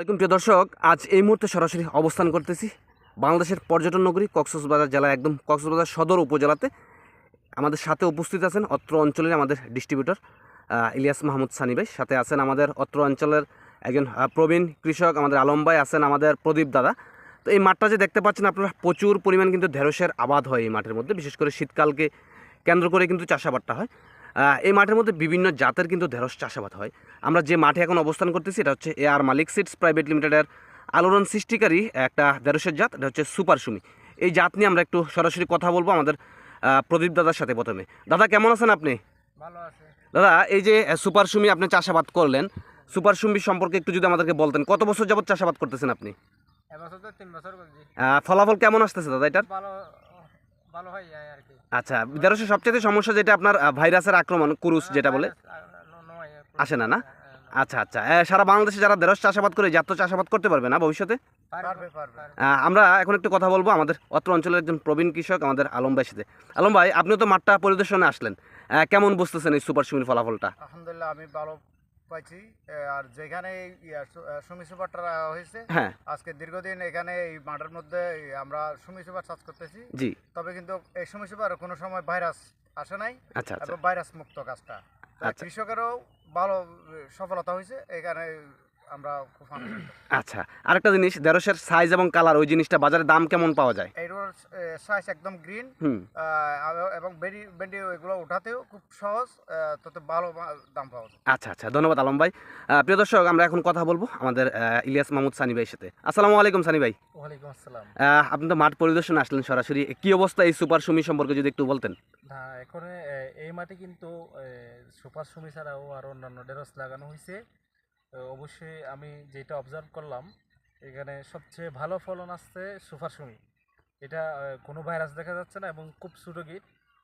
আসসালামাইকুম প্রিয় দর্শক, আজ এই মুহূর্তে সরাসরি অবস্থান করতেছি বাংলাদেশের পর্যটন নগরী কক্সবাজার জেলা একদম কক্সবাজার সদর উপজেলাতে। আমাদের সাথে উপস্থিত আছেন অত্র অঞ্চলের আমাদের ডিস্ট্রিবিউটর ইলিয়াস মাহমুদ সানি ভাই। সাথে আছেন আমাদের অত্র অঞ্চলের একজন প্রবীণ কৃষক, আমাদের আলম ভাই, আছেন আমাদের প্রদীপ দাদা। তো এই মাঠটা যে দেখতে পাচ্ছেন আপনারা, প্রচুর পরিমাণ কিন্তু ঢেঁড়সের আবাদ হয় এই মাঠের মধ্যে। বিশেষ করে শীতকালকে কেন্দ্র করে কিন্তু চাষাবাদটা হয়। এই মাঠের মধ্যে বিভিন্ন জাতের কিন্তু ঢেঁড়স চাষাবাদ হয়। আমরা যে মাঠে এখন অবস্থান করতেছি এটা হচ্ছে এ আর মালিক সিডস প্রাইভেট লিমিটেডের আলোড়ন সৃষ্টিকারী একটা ঢেঁড়সের জাত এটা হচ্ছে সুপার সুমি। এই জাত নিয়ে আমরা একটু সরাসরি কথা বলব আমাদের প্রদীপ দাদার সাথে প্রথমে। দাদা কেমন আছেন আপনি? ভালো আছে। দাদা এই যে সুপার সুমি আপনি চাষাবাদ করলেন সুপার সুমি সম্পর্কে একটু যদি আমাদেরকে বলতেন কত বছর যাবত চাষাবাদ করতেছেন আপনি? ফলাফল কেমন আসতেছে দাদা এটার? আচ্ছা ঢেঁড়সের সবচেয়ে সমস্যা যেটা আপনার ভাইরাসের আক্রমণ কুরুস যেটা বলে? আসে না না? আচ্ছা আচ্ছা। সারা বাংলাদেশে যারা ঢেঁড়স চাষাবাদ করে জাত চাষাবাদ করতে পারবে না ভবিষ্যতে? আমরা এখন একটু কথা বলব আমাদের অত্র অঞ্চলের একজন প্রবীণ কৃষক আমাদের আলম ভাইয়ের সাথে। আলম ভাই আপনিও তো মাঠটা পরিদর্শনে আসলেন। কেমন বুঝতেছেন এই সুপার সুমির ফলাফলটা? আলহামদুলিল্লাহ আমি ভালো পাইছি আর যেখানে এই ইয়া, সু- আহ, সুমি সুপারটা হয়েছে হ্যাঁ। আজকে দীর্ঘদিন এখানে এই মাঠের মধ্যে আমরা সুমি সুপার চাষ করতেছি। তবে কিন্তু এই সুমি সুপার কোনো সময় ভাইরাস আসে নাই আচ্ছা আচ্ছা। এবং ভাইরাস মুক্ত কাজটা। আচ্ছা। কৃষকেরও ভালো সফলতা হয়েছে এখানে আমরা খুব আচ্ছা আরেকটা জিনিস ঢেঁড়সের সাইজ এবং কালার ওই জিনিসটা বাজারে দাম কেমন পাওয়া যায়? এই রোড সাইজ একদম গ্রিন এবং বেন্ডি এগুলো ওঠাতেও খুব সহজ তত ভালো দাম পাওয়া যায়। আচ্ছা আচ্ছা ধন্যবাদ আলম ভাই। প্রিয় দর্শক আমরা এখন কথা বলব আমাদের ইলিয়াস মাহমুদ সানি ভাইয়ের সাথে। আসসালামু আলাইকুম সানি ভাই। ওয়ালাইকুম আসসালাম। আপনি তো মাঠ পরিদর্শনে আসলেন সরাসরি। কি অবস্থা এই সুপার সুমি সম্পর্কে যদি একটু বলতেন? না এখন এই মাঠে কিন্তু সুপার সুমি ছাড়াও আর অন্যান্য ডেরস লাগানো হয়েছে অবশ্যই আমি যেটা অবজার্ভ করলাম, এখানে সবচেয়ে ভালো ফলন আসছে সুপার সুমি। এটা কোনো ভাইরাস দেখা যাচ্ছে না এবং খুব ছোটো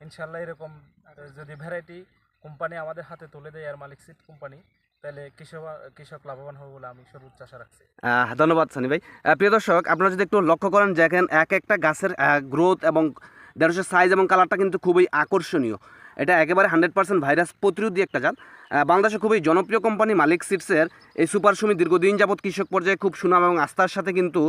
ইনশাল্লাহ এরকম যদি ভ্যারাইটি কোম্পানি আমাদের হাতে তুলে দেয় আর মালিক সিট কোম্পানি তাহলে কৃষক কৃষক লাভবান হবে বলে আমি সর্বোচ্চ আশা রাখছি। ধন্যবাদ সানি ভাই। প্রিয় দর্শক, আপনারা যদি একটু লক্ষ্য করেন দেখেন এক একটা গাছের গ্রোথ এবং ঢেঁড়সের সাইজ এবং কালারটা কিন্তু খুবই আকর্ষণীয়। এটা একেবারে হান্ড্রেড পার্সেন্ট ভাইরাস প্রতিরোধী একটা জাত বাংলাদেশে খুবই জনপ্রিয় কোম্পানি মালিক সিটসের এই সুপার সুমি দীর্ঘদিন যাবৎ কৃষক পর্যায়ে খুব সুনাম এবং আস্থার সাথে কিন্তু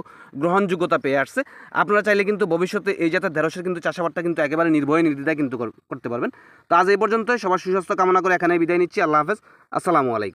গ্রহণযোগ্যতা পেয়ে আসছে। আপনারা চাইলে কিন্তু ভবিষ্যতে এই জাতের ঢেঁড়সের কিন্তু চাষাবাদটা কিন্তু একেবারে নির্ভয় নির্দ্বিধায় কিন্তু করতে পারবেন। তো আজ এই পর্যন্ত সবার সুস্বাস্থ্য কামনা করে এখানে বিদায় নিচ্ছি। আল্লাহ হাফেজ। আসসালামু আলাইকুম।